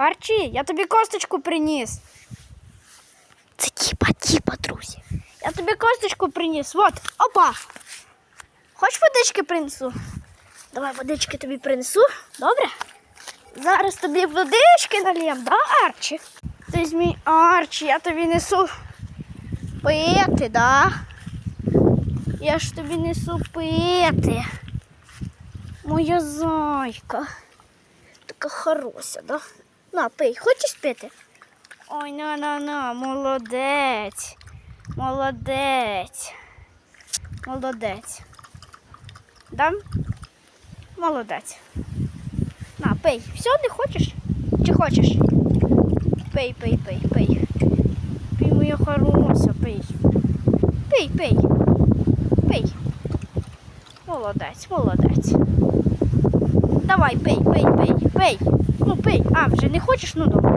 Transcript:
Арчі, я тобі косточку приніс. Це тіпа, тіпа, друзі. Я тобі косточку приніс. Вот, опа. Хоч водички принесу? Давай водички тобі принесу. Добре? Зараз тобі водички налєм, да, Арчі? Ти ж мій Арчі, я тобі несу пити, да? Я ж тобі несу пити. Моя зайка. Така хороша, да? На, пий, хочеш пити? Ой, на, на, на, молодець. Молодець. Молодець. Да? Молодець. На, пий. Все, не хочеш? Чи хочеш? Пий, пий, пий, пий. Пий, моя хороша, пий. Пий, пий. Пий. Молодець, молодець. Давай, пий, пий, пий, пий. Ну, пий. А, вже не хочеш? Ну добре.